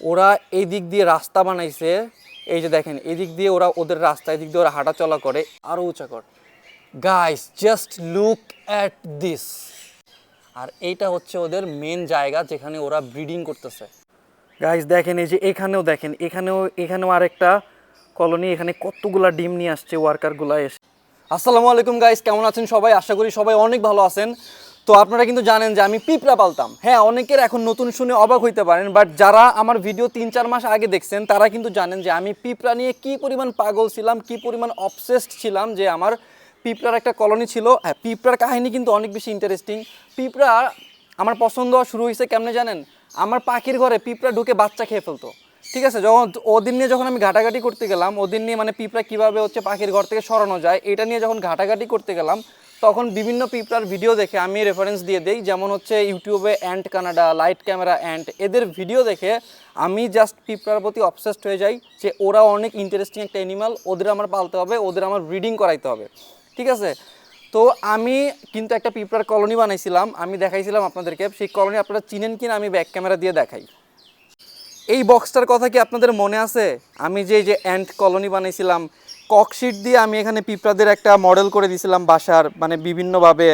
ওরা এই দিক দিয়ে রাস্তা বানাইছে। এই যে দেখেন, এদিক দিয়ে ওরা ওদের রাস্তা, এদিক দিয়ে ওরা হাঁটা চলা করে। আরও উঁচা কর। Guys just look at this আর এইটা হচ্ছে ওদের মেন জায়গা যেখানে ওরা ব্রিডিং করতেছে। গাইস দেখেন, এই যে এখানেও দেখেন, এখানেও এখানেও আরেকটা কলোনি এখানে কতগুলা ডিম নিয়ে আসছে ওয়ার্কারগুলা এসে। আসসালামু আলাইকুম গাইস কেমন আছেন সবাই? আশা করি সবাই অনেক ভালো আছেন। তো আপনারা কিন্তু জানেন যে আমি পিঁপড়া পালতাম। হ্যাঁ অনেকের এখন নতুন শুনে অবাক হইতে পারেন বাট যারা আমার ভিডিও তিন, চার মাস আগে দেখছেন, তারা কিন্তু জানেন যে আমি পিঁপড়া নিয়ে কি পরিমাণ পাগল ছিলাম, কি পরিমাণ অবসেসড ছিলাম যে আমার পিঁপড়ার একটা কলোনি ছিল। হ্যাঁ পিঁপড়ার কাহিনী কিন্তু অনেক বেশি ইন্টারেস্টিং পিঁপড়া আমার পছন্দ শুরু হয়েছে কেমনে জানেন? আমার পাখির ঘরে পিঁপড়া ঢুকে বাচ্চা খেয়ে ফেলতো। ঠিক আছে, যখন ওদিন নিয়ে যখন আমি ঘাটাঘাটি করতে গেলাম ওদিন নিয়ে মানে পিঁপড়া কীভাবে হচ্ছে পাখির ঘর থেকে সরানো যায়, এটা নিয়ে যখন ঘাটাঘাটি করতে গেলাম, তখন বিভিন্ন পিঁপড়ার ভিডিও দেখে আমি রেফারেন্স দিয়ে দেই, যেমন হচ্ছে ইউটিউবে and Canada light camera and এদের ভিডিও দেখে আমি জাস্ট পিঁপড়ার প্রতি অবসেসড হয়ে যাই যে ওরা অনেক ইন্টারেস্টিং একটা অ্যানিমাল ওদের আমার পালতে হবে, ওদের আমার ব্রিডিং করাইতে হবে, ঠিক আছে? তো আমি কিন্তু একটা পিঁপড়ার কলোনি বানাইছিলাম, আমি দেখাইছিলাম আপনাদেরকে, সেই কলোনি আপনারা চিনেন কিনা আমি ব্যাক ক্যামেরা দিয়ে দেখাই। এই বক্সটার কথা কি আপনাদের মনে আছে? আমি যে যে অ্যান্ট কলোনি বানিয়েছিলাম ককশিট দিয়ে আমি এখানে পিঁপড়াদের একটা মডেল করে দিয়েছিলাম বাসার মানে বিভিন্নভাবে।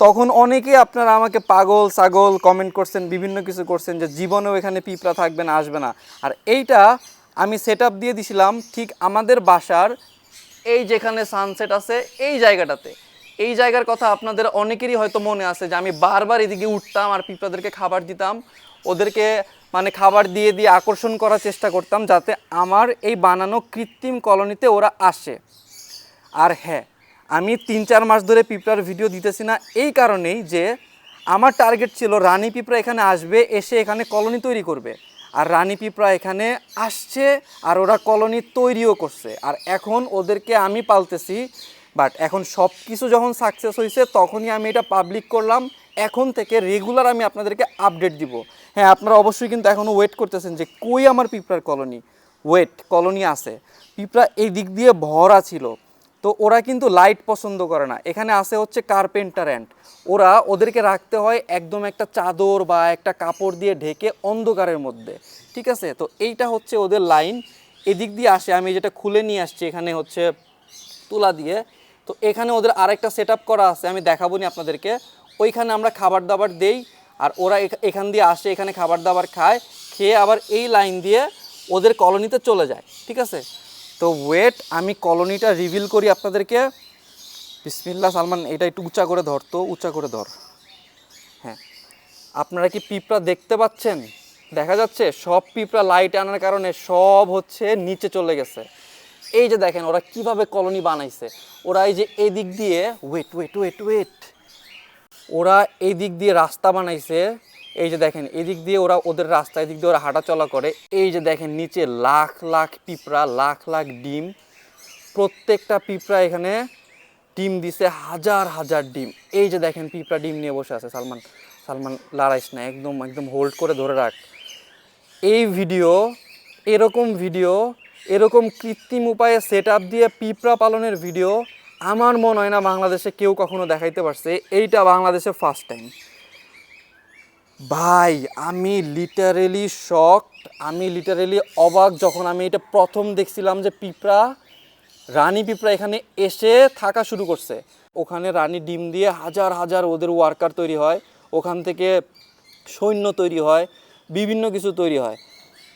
তখন অনেকে আপনারা আমাকে পাগল, ছাগল কমেন্ট করছেন, বিভিন্ন কিছু করছেন যে জীবনেও এখানে পিঁপড়া থাকবে না, আসবে না। আর এইটা আমি সেট দিয়ে দিছিলাম ঠিক আমাদের বাসার এই যেখানে সানসেট আছে, এই জায়গাটাতে। এই জায়গার কথা আপনাদের অনেকেরই হয়তো মনে আছে যে আমি বারবার এদিকে উঠতাম আর পিঁপড়াদেরকে খাবার দিতাম। ওদেরকে মানে খাবার দিয়ে দিয়ে আকর্ষণ করার চেষ্টা করতাম যাতে আমার এই বানানো কৃত্রিম কলোনিতে ওরা আসে। আর হ্যাঁ আমি তিন চার মাস ধরে পিঁপড়ার ভিডিও দিতেছি না এই কারণেই যে আমার টার্গেট ছিল রানী পিঁপড়া এখানে আসবে, এসে এখানে কলোনি তৈরি করবে। আর রানী পিঁপড়া এখানে আসছে আর ওরা কলোনি তৈরিও করছে। আর এখন ওদেরকে আমি পালতেছি বাট এখন সব কিছু যখন সাকসেস হয়েছে তখনই আমি এটা পাবলিক করলাম। এখন থেকে রেগুলার আমি আপনাদেরকে আপডেট দিব। হ্যাঁ আপনারা অবশ্যই কিন্তু এখনও ওয়েট করতেছেন যে কই আমার পিঁপড়ার কলোনি ওয়েট কলোনি আছে। পিঁপড়া এই দিক দিয়ে ভরা ছিল। তো ওরা কিন্তু লাইট পছন্দ করে না। এখানে আছে হচ্ছে কার্পেন্টার অ্যান্ড ওরা ওদেরকে রাখতে হয় একদম একটা চাদর বা একটা কাপড় দিয়ে ঢেকে অন্ধকারের মধ্যে। ঠিক আছে? তো এইটা হচ্ছে ওদের লাইন এদিক দিয়ে আসে, আমি যেটা খুলে নিয়ে আসছি এখানে হচ্ছে তুলা দিয়ে। তো এখানে ওদের আরেকটা সেট করা আছে, আমি দেখাবো নি আপনাদেরকে। ওইখানে আমরা খাবার দাবার দেই আর ওরা এখা- এখান দিয়ে আসে, এখানে খাবার দাবার খায়, খেয়ে আবার এই লাইন দিয়ে ওদের কলোনিতে চলে যায়, ঠিক আছে? তো ওয়েট আমি কলোনিটা রিভিল করি আপনাদেরকে। বিসমিল্লা সালমান, এটা একটু উঁচা করে ধর তো, উঁচা করে ধর। হ্যাঁ। আপনারা কি পিঁপড়া দেখতে পাচ্ছেন? দেখা যাচ্ছে সব পিঁপড়া লাইট আনার কারণে সব হচ্ছে নিচে চলে গেছে। এই যে দেখেন, ওরা কীভাবে কলোনি বানাইছে। ওরা এই যে এদিক দিয়ে ওয়েট ওয়েট ওয়েট ওয়েট ওরা এই দিক দিয়ে রাস্তা বানাইছে। এই যে দেখেন, এদিক দিয়ে ওরা ওদের রাস্তা, এদিক দিয়ে ওরা হাঁটা চলা করে। এই যে দেখেন, নিচে লাখ লাখ পিঁপড়া, লাখ লাখ ডিম। প্রত্যেকটা পিঁপড়া এখানে ডিম দিছে, হাজার হাজার ডিম। এই যে দেখেন, পিঁপড়া ডিম নিয়ে বসে আছে, সালমান সালমান লড়াইস না, একদম একদম হোল্ড করে ধরে রাখ। এই ভিডিও, এরকম ভিডিও, এরকম কৃত্রিম উপায়ে সেট দিয়ে পিঁপড়া পালনের ভিডিও আমার মনে হয় না বাংলাদেশে কেউ কখনো দেখাইতে পারছে, এইটা বাংলাদেশে ফার্স্ট টাইম ভাই, আমি লিটারেলি শক আমি লিটারেলি অবাক যখন আমি এটা প্রথম দেখছিলাম যে পিঁপড়া, রানী পিঁপড়া এখানে এসে থাকা শুরু করছে। ওখানে রানী ডিম দিয়ে হাজার হাজার ওদের ওয়ার্কার তৈরি হয়, ওখান থেকে সৈন্য তৈরি হয়, বিভিন্ন কিছু তৈরি হয়।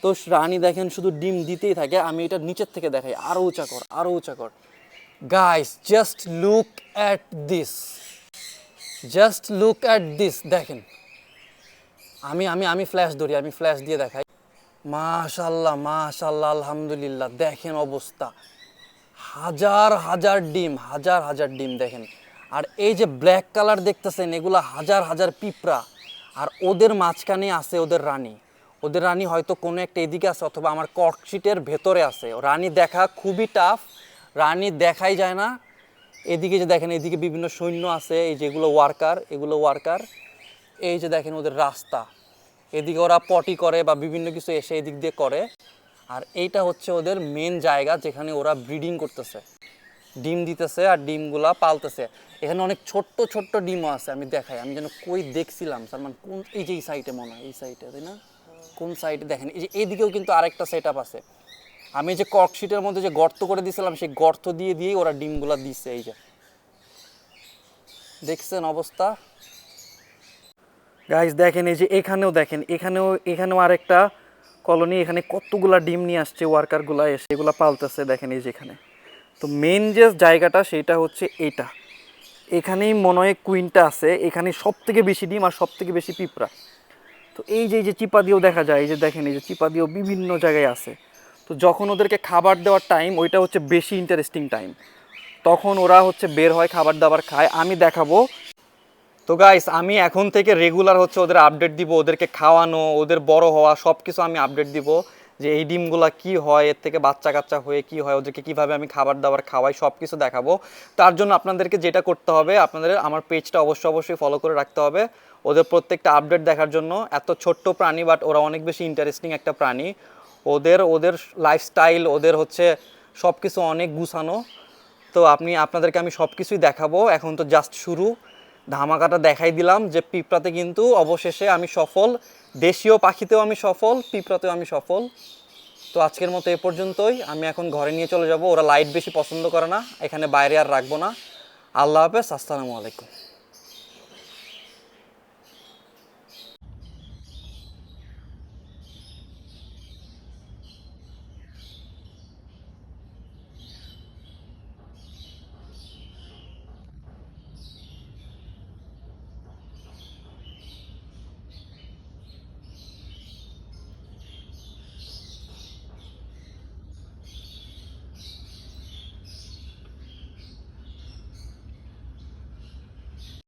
তো রানী দেখেন শুধু ডিম দিতেই থাকে, আমি এটা নিচের থেকে দেখাই আরও উঁচা কর আরও উঁচা কর। Guys just look at this just look at this দেখেন। আমি আমি আমি ফ্ল্যাশ ধরি, আমি ফ্ল্যাশ দিয়ে দেখাই। মাশাল্লাহ মাশাল্লাহ আলহামদুলিল্লাহ। দেখেন অবস্থা। হাজার হাজার ডিম, হাজার হাজার ডিম, দেখেন। আর এই যে ব্ল্যাক কালার দেখতেছেন, এগুলা হাজার হাজার পিঁপড়া। আর ওদের মাঝখানে আছে ওদের রানী। ওদের রানী হয়তো কোনো একটা এদিকে আছে অথবা আমার কর্কশিটের ভেতরে আছে। রানী দেখা খুবই টাফ রানী দেখাই যায় না। এদিকে যে দেখেন, এদিকে বিভিন্ন সৈন্য আছে, এই যেগুলো ওয়ার্কার এগুলো ওয়ার্কার এই যে দেখেন ওদের রাস্তা। এদিকে ওরা পটি করে বা বিভিন্ন কিছু এসে এদিক দিয়ে করে। আর এইটা হচ্ছে ওদের মেন জায়গা যেখানে ওরা ব্রিডিং করতেছে। ডিম দিতেছে আর ডিমগুলা পালতেছে। এখানে অনেক ছোট্ট ছোট্ট ডিমও আছে, আমি দেখাই। আমি যেন কই দেখছিলাম, সালমান, কোন, এই যে এই সাইডে মনে হয়, এই সাইডে তাই না? কোন সাইডে দেখেন, এই যে এইদিকেও কিন্তু আরেকটা সেট আছে। আমি যে কর্কশিটের মধ্যে যে গর্ত করে দিয়েছিলাম, সেই গর্ত দিয়ে দিয়েই ওরা ডিমগুলা দিচ্ছে এই যে। দেখছেন অবস্থা? গাইস দেখেন এই যে এখানেও দেখেন, এখানেও এখানেও আরেকটা কলোনি, এখানে কতগুলা ডিম নিয়ে আসছে ওয়ার্কারগুলা এসে এগুলা পালতেছে, দেখেন এই যে এখানে। তো মেন যে জায়গাটা, সেটা হচ্ছে এটা। এখানেই মনে হয় কুইনটা আছে, এখানে সব থেকে বেশি ডিম আর সব থেকে বেশি পিঁপড়া। তো এই যে এই যে চিপা দিয়েও দেখা যায়, এই যে দেখেন এই যে চিপা দিয়েও বিভিন্ন জায়গায় আছে। তো যখন ওদেরকে খাবার দেওয়ার টাইম ওইটা হচ্ছে বেশি ইন্টারেস্টিং টাইম তখন ওরা হচ্ছে বের হয় খাবার দাবার খায়, আমি দেখাবো। তো গাইস আমি এখন থেকে রেগুলার হচ্ছে ওদের আপডেট দিব, ওদেরকে খাওয়ানো, ওদের বড় হওয়া সব কিছু আমি আপডেট দিব যে এই ডিমগুলা কি হয়, এর থেকে বাচ্চা কাচ্চা হয়ে কি হয়, ওদেরকে কীভাবে আমি খাবার দাবার খাওয়াই সব কিছু দেখাবো। তার জন্য আপনাদেরকে যেটা করতে হবে, আপনাদের আমার পেজটা অবশ্যই অবশ্যই ফলো করে রাখতে হবে। ওদের প্রত্যেকটা আপডেট দেখার জন্য। এত ছোট্ট প্রাণী বাট ওরা অনেক বেশি ইন্টারেস্টিং একটা প্রাণী। ওদের ওদের লাইফস্টাইল ওদের হচ্ছে সব কিছু অনেক গুছানো। তো আপনি, আপনাদেরকে আমি সব কিছুই দেখাবো। এখন তো জাস্ট শুরু। ধামাকাটা দেখাই দিলাম যে পিঁপড়াতে কিন্তু অবশেষে আমি সফল। দেশীয় পাখিতেও আমি সফল, পিঁপড়াতেও আমি সফল। তো আজকের মতো এ পর্যন্তই। আমি এখন ঘরে নিয়ে চলে যাব। ওরা লাইট বেশি পছন্দ করে না। এখানে বাইরে আর রাখব না। আল্লাহ হাফেজ। আসসালামু আলাইকুম।